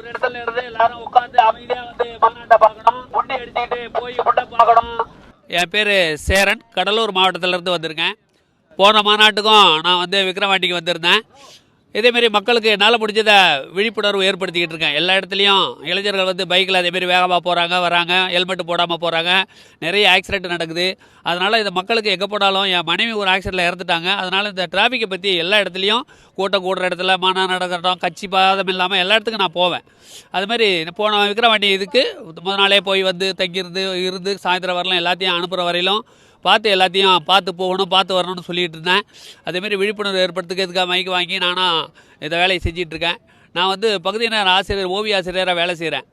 ஒரு இடத்துல இருந்து எல்லாரும் உட்காந்து அமைதியா வந்து மாநாட்டை பார்க்கணும். பொண்ணை எடுத்துக்கிட்டு போய் முட்டை பார்க்கணும். என் பேர் சேரன். கடலூர் மாவட்டத்திலேருந்து வந்திருக்கேன். போன மாநாட்டுக்கும் நான் வந்து விக்ரவாண்டிக்கு வந்திருந்தேன். இதேமாரி மக்களுக்கு என்னால் முடிஞ்சதை விழிப்புணர்வு ஏற்படுத்திக்கிட்டு இருக்கேன். எல்லா இடத்துலையும் இளைஞர்கள் வந்து பைக்கில் அதேமாரி வேகமாக போகிறாங்க வராங்க ஹெல்மெட் போடாமல் போகிறாங்க நிறைய ஆக்சிடென்ட் நடக்குது. அதனால் இதை மக்களுக்கு எங்கே போனாலும் என் மனைவி ஒரு ஆக்சிடெண்ட்டில் இறந்துட்டாங்க. அதனால் இந்த டிராஃபிக்கை பற்றி எல்லா இடத்துலையும் கூட்டம் கூடுற இடத்துல மன நடக்கட்டும் கட்சி பாதம் இல்லாமல் எல்லா இடத்துக்கும் நான் போவேன். அதுமாரி போன போன வண்டி இதுக்கு முதல் நாளே போய் வந்து தங்கியிருந்து இருந்து சாயந்தரம் வரலாம் எல்லாத்தையும் அனுப்புகிற வரையிலும் பார்த்து எல்லாத்தையும் பார்த்து போகணும் பார்த்து வரணும்னு சொல்லிகிட்டு இருந்தேன். அதேமாரி விழிப்புணர்வு ஏற்படுத்துக்கிறதுக்காக மைக் வாங்கி நானும் இந்த வேலையை செஞ்சிகிட்ருக்கேன் நான் வந்து பகுதியினர் ஆசிரியர் ஓவிய ஆசிரியராக வேலை செய்கிறேன்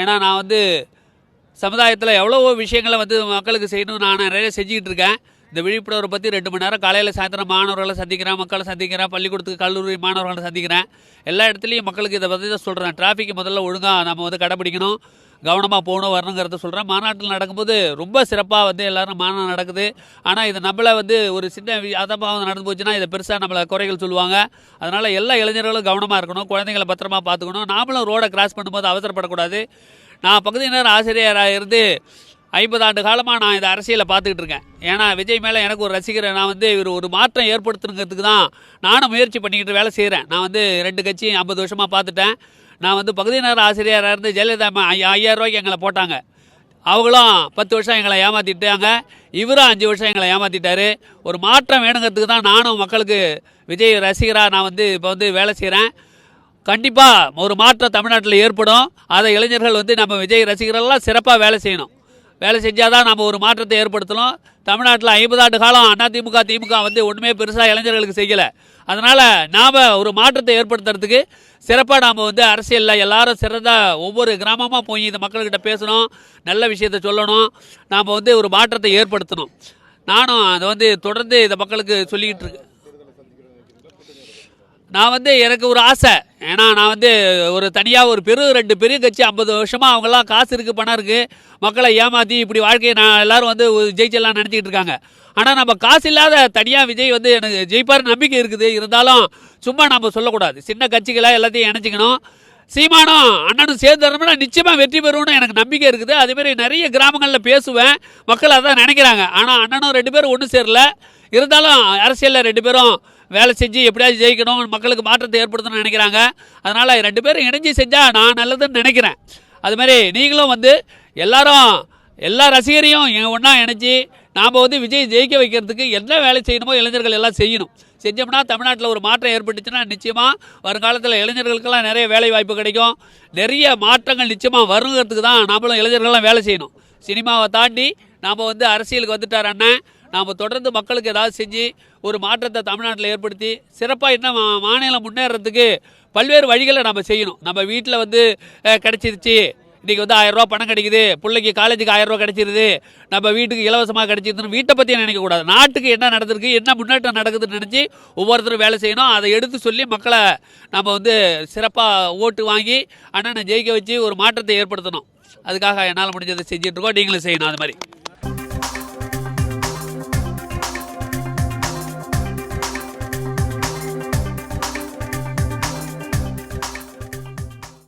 ஏன்னா நான் வந்து சமுதாயத்தில் எவ்வளவோ விஷயங்களை வந்து மக்களுக்கு செய்யணும் நான் நிறைய செஞ்சுக்கிட்டு இருக்கேன். இந்த விழிப்புணர்வு பற்றி ரெண்டு மணி நேரம் காலையில் சாயந்தரம் மாணவர்களை சந்திக்கிறேன் மக்களை சந்திக்கிறேன் பள்ளிக்கூடத்துக்கு கல்லூரி மாணவர்களை சந்திக்கிறேன். எல்லா இடத்துலையும் மக்களுக்கு இதை பற்றி தான் சொல்கிறேன் டிராஃபிக் முதல்ல ஒழுங்காக நம்ம வந்து கடைப்பிடிக்கணும் கவனமாக போகணும் வரணுங்கிறத சொல்கிறேன் மாநாட்டில் நடக்கும்போது ரொம்ப சிறப்பாக வந்து எல்லாரும் மாநாடு நடக்குது. ஆனால் இது நம்மளை வந்து ஒரு சின்ன அதமாக நடந்து போச்சுன்னா இதை பெருசாக நம்மளை குறைகள் சொல்லுவாங்க. அதனால் எல்லா இளைஞர்களும் கவனமாக இருக்கணும். குழந்தைங்களை பத்திரமா பார்த்துக்கணும். நாமளும் ரோடை கிராஸ் பண்ணும்போது அவசரப்படக்கூடாது. நான் பகுதியினர் ஆசிரியராக இருந்து ஐம்பது ஆண்டு காலமாக நான் இந்த அரசியலை பார்த்துக்கிட்டு இருக்கேன். ஏன்னா விஜய் மேலே எனக்கு ஒரு ரசிகர் நான் வந்து இவர் ஒரு மாற்றம் ஏற்படுத்தணுங்கிறதுக்கு தான் நானும் முயற்சி பண்ணிக்கிட்டு வேலை செய்கிறேன் நான் வந்து ரெண்டு கட்சியும் ஐம்பது வருஷமாக பார்த்துட்டேன். நான் வந்து பகுதியினர் ஆசிரியராக இருந்து ஜெயலலிதா அம்மா ஐயாயிரம் ரூபாய்க்கு எங்களை போட்டாங்க. அவங்களும் பத்து வருஷம் எங்களை ஏமாற்றிட்டாங்க இவரும் அஞ்சு வருஷம் எங்களை ஏமாற்றிட்டாரு ஒரு மாற்றம் வேணுங்கிறதுக்கு தான் நானும் மக்களுக்கு விஜய் ரசிகராக நான் வந்து இப்போ வந்து வேலை செய்கிறேன் கண்டிப்பாக ஒரு மாற்றம் தமிழ்நாட்டில் ஏற்படும். அதை இளைஞர்கள் வந்து நம்ம விஜய் ரசிகர்கள்லாம் சிறப்பாக வேலை செய்யணும். வேலை செஞ்சால் தான் நம்ம ஒரு மாற்றத்தை ஏற்படுத்தணும். தமிழ்நாட்டில் ஐம்பது ஆண்டு காலம் அதிமுக திமுக வந்து ஒன்றுமே பெருசாக இளைஞர்களுக்கு செய்யலை. அதனால் நாம் ஒரு மாற்றத்தை ஏற்படுத்துறதுக்கு சிறப்பாக நாம் வந்து அரசியலில் எல்லாரும் சிறந்தால் ஒவ்வொரு கிராமமாக போய் இந்த மக்கள்கிட்ட பேசணும் நல்ல விஷயத்தை சொல்லணும். நாம் வந்து ஒரு மாற்றத்தை ஏற்படுத்தணும். நானும் அதை வந்து தொடர்ந்து இந்த மக்களுக்கு சொல்லிக்கிட்டு இருக்கேன். நான் வந்து எனக்கு ஒரு ஆசை. ஏன்னா நான் வந்து ஒரு தனியாக ஒரு பெரு ரெண்டு பெரிய கட்சி ஐம்பது வருஷமாக அவங்களாம் காசு இருக்குது பணம் இருக்குது மக்களை ஏமாற்றி இப்படி வாழ்க்கையை நான் எல்லாரும் வந்து ஜெயிச்செல்லாம் நினச்சிக்கிட்டு இருக்காங்க. ஆனால் நம்ம காசு இல்லாத தனியாக விஜய் வந்து எனக்கு ஜெயிப்பார் நம்பிக்கை இருக்குது. இருந்தாலும் சும்மா நம்ம சொல்லக்கூடாது. சின்ன கட்சிகளாக எல்லாத்தையும் இணைச்சிக்கணும் சீமானும் அண்ணனும் சேர்ந்தோம்னா நிச்சயமாக வெற்றி பெறும்னு எனக்கு நம்பிக்கை இருக்குது. அதேமாரி நிறைய கிராமங்களில் பேசுவேன். மக்கள் அதான் நினைக்கிறாங்க. ஆனால் அண்ணனும் ரெண்டு பேரும் ஒன்றும் சேரல. இருந்தாலும் அரசியலில் ரெண்டு பேரும் வேலை செஞ்சு எப்படியாவது ஜெயிக்கணும் மக்களுக்கு மாற்றத்தை ஏற்படுத்தணும்னு நினைக்கிறாங்க. அதனால் ரெண்டு பேரும் இணைஞ்சு செஞ்சால் நான் நல்லதுன்னு நினைக்கிறேன். அதுமாதிரி நீங்களும் வந்து எல்லாரும் எல்லா ரசிகரையும் என் ஒன்றா இணைச்சி நாம் வந்து விஜய் ஜெயிக்க வைக்கிறதுக்கு என்ன வேலை செய்யணுமோ இளைஞர்கள் எல்லாம் செய்யணும். செஞ்சோம்னா தமிழ்நாட்டில் ஒரு மாற்றம் ஏற்பட்டுச்சுன்னா நிச்சயமாக வருங்காலத்தில் இளைஞர்களுக்கெல்லாம் நிறைய வேலை வாய்ப்பு கிடைக்கும். நிறைய மாற்றங்கள் நிச்சயமாக வருங்கிறதுக்கு தான் நம்மளும் இளைஞர்கள்லாம் வேலை செய்யணும். சினிமாவை தாண்டி நாம் வந்து அரசியலுக்கு வந்துட்டார் அண்ணன். நாம் தொடர்ந்து மக்களுக்கு ஏதாவது செஞ்சு ஒரு மாற்றத்தை தமிழ்நாட்டில் ஏற்படுத்தி சிறப்பாக இன்னும் மாநிலம் முன்னேறதுக்கு பல்வேறு வழிகளை நம்ம செய்யணும். நம்ம வீட்டில் வந்து கிடச்சிருச்சு கிடைச்சிருச்சு. இன்றைக்கி வந்து ஆயிரம் பணம் கிடைக்குது. பிள்ளைக்கு காலேஜுக்கு ஆயிரம் கிடைச்சிருது. நம்ம வீட்டுக்கு இலவசமாக கிடைச்சிருதுன்னு வீட்டை பற்றி நினைக்கக்கூடாது நாட்டுக்கு என்ன நடந்திருக்கு என்ன முன்னேற்றம் நடக்குதுன்னு நினச்சி ஒவ்வொருத்தரும் வேலை செய்யணும். அதை எடுத்து சொல்லி மக்களை நம்ம வந்து சிறப்பாக ஓட்டு வாங்கி அண்ணனை ஜெயிக்க வச்சு ஒரு மாற்றத்தை ஏற்படுத்தணும். அதுக்காக என்னால் முடிஞ்சதை செஞ்சுட்டு இருக்கோம். நீங்களும் செய்யணும். அது மாதிரி.